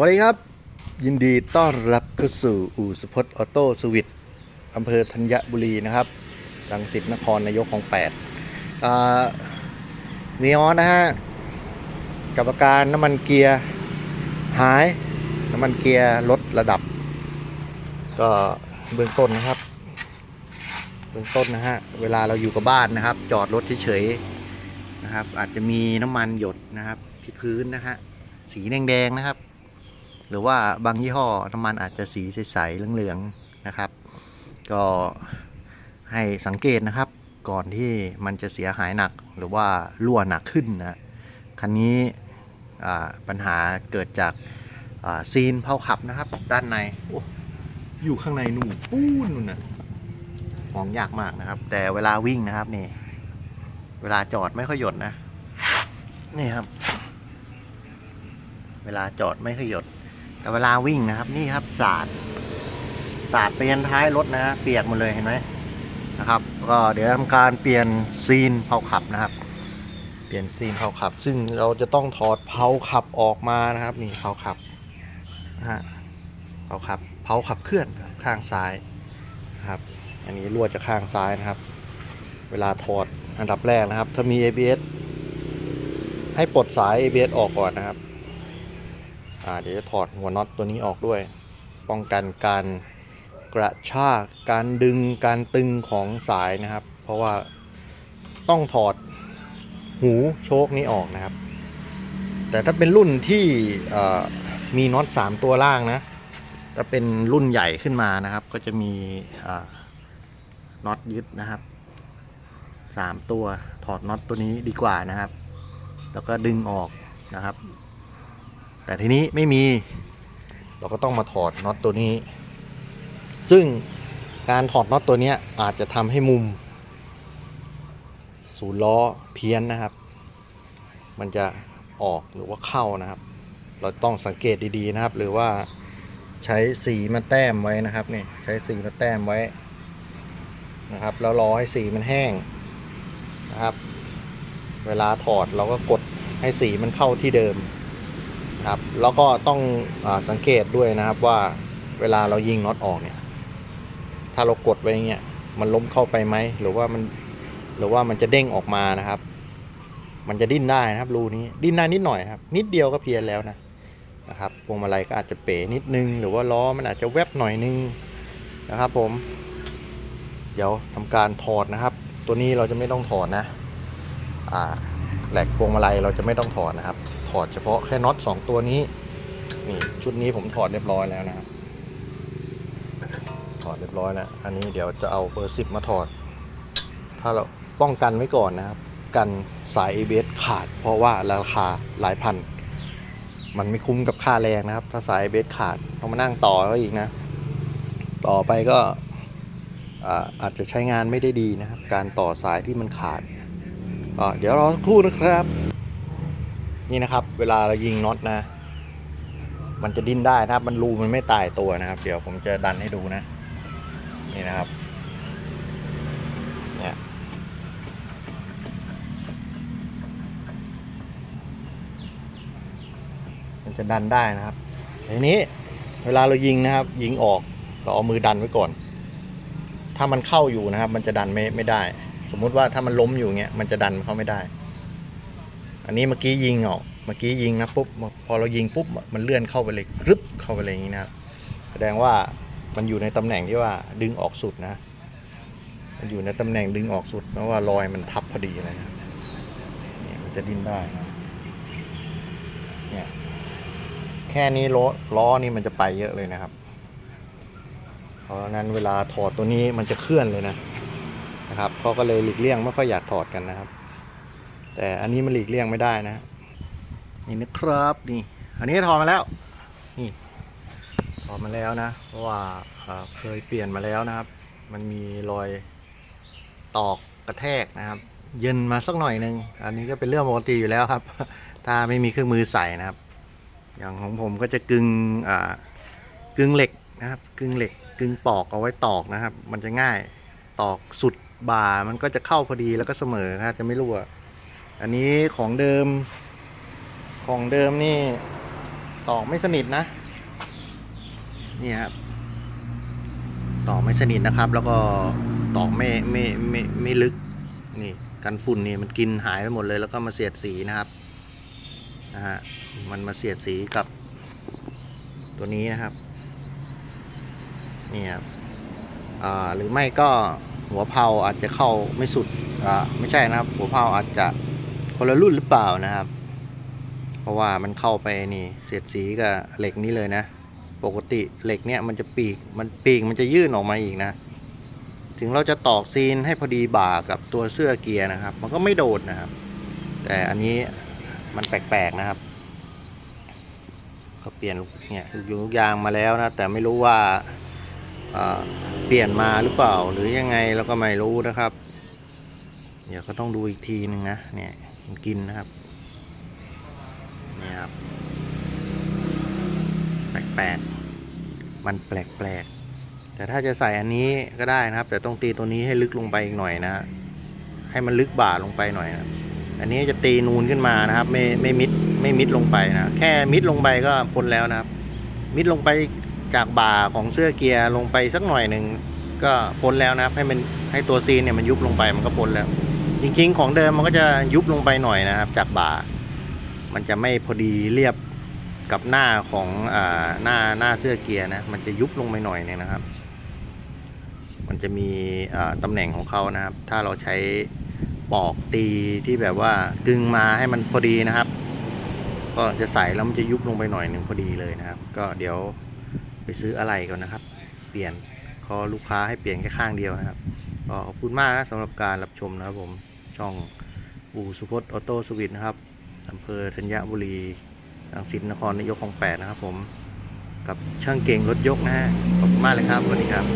วัสดีครับ ยินดีต้อนรับเข้าสู่อู่สปอตออโต้สวิตอำเภอธัญบุรีนะครับรังสิตนครนายกของ8อ่ามีออนนะฮะกับอาการน้ำมันเกียร์หาย น้ำมันเกียร์ลดระดับ ก็เบื้องต้นนะครับ เบื้องต้นนะฮะเวลาเราอยู่กับบ้านนะครับ จอดรถเฉยๆนะครับ อาจจะมีน้ำมันหยดนะครับที่พื้นนะฮะสีแดงๆนะครับ หรือว่าบางยี่ห้อน้ำมันอาจจะสีใสๆเหลืองๆนะครับ ก็ให้สังเกตนะครับก่อนที่มันจะเสียหายหนักหรือว่ารั่วหนักขึ้นนะคันนี้ปัญหาเกิดจากซีนเผาขับนะครับ ด้านในออยู่ข้างในนู่นปูนนู่นนะมองยากมากนะครับ แต่เวลาวิ่งนะครับนี่เวลาจอดไม่ค่อยหยดนะนี่ครับ เวลาจอดไม่ค่อยหยด แต่เวลาวิ่งนะครับ นี่ครับสาดสาดไปยันท้ายรถนะเปียกหมดเลยเห็นไหมนะครับ ก็เดี๋ยวทำการเปลี่ยนซีนเผาขับนะครับ เปลี่ยนซีนเผาขับ ซึ่งเราจะต้องถอดเผาขับออกมานะครับ นี่เผาขับนะฮะเผาขับเผาขับเคลื่อนข้างซ้ายนะครับ อันนี้รั่วจากข้างซ้ายนะครับ เวลาถอดอันดับแรกนะครับ ถ้ามี ABS ให้ปลดสาย ABS ออกก่อนนะครับ เดี๋ยวจะถอดหัวน็อตตัวนี้ออกด้วย ป้องกันการกระชากการดึงการตึงของสายนะครับ เพราะว่าต้องถอดหูโชคนี้ออกนะครับ แต่ถ้าเป็นรุ่นที่มีน็อต3ตัวล่างนะถ้าเป็นรุ่นใหญ่ขึ้นมานะครับ ก็จะมีน็อตยึดนะครับ 3 ตัวถอดน็อตตัวนี้ดีกว่านะครับ แล้วก็ดึงออกนะครับ แต่ทีนี้ไม่มีเราก็ต้องมาถอดน็อตตัวนี้ ซึ่งการถอดน็อตตัวนี้อาจจะทำให้มุม ศูนย์ล้อเพี้ยนนะครับ มันจะออกหรือว่าเข้านะครับ เราต้องสังเกตดีๆนะครับ หรือว่าใช้สีมาแต้มไว้นะครับนี่ใช้สีมาแต้มไว้นะครับ แล้วรอให้สีมันแห้งนะครับ เวลาถอดเราก็กดให้สีมันเข้าที่เดิม ครับ แล้วก็ต้องอสังเกตด้วยนะครับว่าเวลาเรายิงน็อตออกเนี่ย ถ้าเรากดไว้เงี้ยมันล้มเข้าไปไหมหรือว่ามันหรือว่ามันจะเด้งออกมานะครับ มันจะดิ้นได้นะครับรูนี้ดิ้นได้นิดหน่อยครับ นิดเดียวก็เพี้ยนแล้วนะนะครับพวงมาลัยก็อาจจะเป๋นิดนึง หรือว่าล้อมันอาจจะแวบหน่อยนึงนะครับ ผม เดี๋ยวทำการถอดนะครับ ตัวนี้เราจะไม่ต้องถอดนะอ่าแหลกพวงมาลัยเราจะไม่ต้องถอดนะครับ ถอดเฉพาะแค่น็อตสองตัวนี้นี่ชุดนี้ผมถอดเรียบร้อยแล้วนะครับถอดเรียบร้อยแล้วอันนี้เดี๋ยวจะเอาเบอร์สิบมาถอด ถ้าเราป้องกันไว้ก่อนนะครับ กันสาย ABS ขาด เพราะว่าราคาหลายพัน มันไม่คุ้มกับค่าแรงนะครับ ถ้าสาย ABS ขาดต้องมานั่งต่อก็อีกนะ ต่อไปก็อาอาจจะใช้งานไม่ได้ดีนะครับ การต่อสายที่มันขาด เดี๋ยวรอสักครู่นะครับ นี่นะครับ เวลาเรายิงน็อตนะ มันจะดิ้นได้นะครับ มันรูมันไม่ตายตัวนะครับ เดี๋ยวผมจะดันให้ดูนะ นี่นะครับ เนี่ย มันจะดันได้นะครับ ทีนี้เวลาเรายิงนะครับ ยิงออกเราเอามือดันไว้ก่อน ถ้ามันเข้าอยู่นะครับ มันจะดันไม่ไม่ได้ สมมุติว่าถ้ามันล้มอยู่เงี้ย มันจะดันเข้าไม่ได้ อันนี้เมื่อกี้ยิงออก เมื่อกี้ยิงนะปุ๊บพอเรายิงปุ๊บมันเลื่อนเข้าไปเลยกรึบเข้าไปเลยอย่างนี้นะแสดงว่ามันอยู่ในตำแหน่งที่ว่าดึงออกสุดนะ มันอยู่ในตำแหน่งดึงออกสุดเพราะว่ารอยมันทับพอดีเลยนะเนี่ยมันจะดิ้นได้นะเนี่ยแค่นี้ล้อล้อนี่มันจะไปเยอะเลยนะครับ เพราะฉะนั้นเวลาถอดตัวนี้มันจะเคลื่อนเลยนะนะครับเขาก็เลยหลีกเลี่ยงไม่ค่อยอยากถอดกันนะครับ แต่อันนี้มันหลีกเลี่ยงไม่ได้นะ นี่นะครับนี่ อันนี้ถอดมาแล้ว นี่ถอดมาแล้วนะ เพราะว่าเคยเปลี่ยนมาแล้วนะครับ มันมีรอยตอกกระแทกนะครับเย็นมาสักหน่อยหนึ่งอันนี้ก็เป็นเรื่องปกติอยู่แล้วครับ ถ้าไม่มีเครื่องมือใส่นะครับ อย่างของผมก็จะกึงอ่ากึงเหล็กนะครับ กึงเหล็ก กึงปอกเอาไว้ตอกนะครับ มันจะง่ายตอกสุดบ่ามันก็จะเข้าพอดีแล้วก็เสมอครับจะไม่รั่ว อันนี้ของเดิม ของเดิมนี่ตอกไม่สนิทนะ นี่ครับตอกไม่สนิทนะครับ แล้วก็ตอกไม่ไม่ไม่ไม่ลึก นี่กันฝุ่นนี่มันกินหายไปหมดเลยแล้วก็มาเสียดสีนะครับนะฮะมันมาเสียดสีกับตัวนี้นะครับนี่ครับอ่าหรือไม่ก็หัวเพลาอาจจะเข้าไม่สุดอ่าไม่ใช่นะครับ หัวเพลาอาจจะ คนละรุ่นหรือเปล่านะครับ เพราะว่ามันเข้าไปนี่เสียดสีกับเหล็กนี้เลยนะ ปกติเหล็กเนี่ยมันจะปีกมันปีกมันจะยื่นออกมาอีกนะ ถึงเราจะตอกซีนให้พอดีบ่ากับตัวเสื้อเกียร์นะครับ มันก็ไม่โดดนะครับ แต่อันนี้มันแปลกๆนะครับ ก็เปลี่ยนเนี่ยลูกยงลูกยางมาแล้วนะ แต่ไม่รู้ว่าเเปลี่ยนมาหรือเปล่าหรือยังไงเราก็ไม่รู้นะครับ เดี๋ยวก็ต้องดูอีกทีหนึ่งนะเนี่ย กินนะครับนี่ครับแปลกๆมันแปลกๆแต่ถ้าจะใส่อันนี้ก็ได้นะครับ แต่ต้องตีตัวนี้ให้ลึกลงไปอีกหน่อยนะฮะให้มันลึกบ่าลงไปหน่อยนะอันนี้จะตีนูนขึ้นมานะครับ ไม่ไม่มิดไม่มิดลงไปนะแค่มิดลงไปก็พ้นแล้วนะครับ มิดลงไปจากบ่าของเสื้อเกียร์ลงไปสักหน่อยหนึ่งก็พ้นแล้วนะครับ ให้มันให้ตัวซีนเนี่ยมันยุบลงไปมันก็พ้นแล้ว จริงๆ ของเดิมมันก็จะยุบลงไปหน่อยนะครับ จากบ่า มันจะไม่พอดีเรียบกับหน้าของอหน้าหน้าเสื้อเกียร์นะ มันจะยุบลงไปหน่อยเนี่ยนะครับ มันจะมีตำแหน่งของเขานะครับ ถ้าเราใช้ปอกตีที่แบบว่ากึงมาให้มันพอดีนะครับ ก็จะใส่แล้วมันจะยุบลงไปหน่อยหนึ่งพอดีเลยนะครับ ก็เดี๋ยวไปซื้ออะไรก่อนนะครับ เปลี่ยนขอลูกค้าให้เปลี่ยนแค่ข้างเดียวนะครับขอบคุณมากนะสำหรับการรับชมนะครับผม ช่องอูสุพจน์ออโต้สวิตนะครับอำเภอธัญบุรีรังสิตนครนายกของแปดนะครับผม กับช่างเก่งรถยกนะฮะขอบคุณมากเลยครับสวัสดีครับ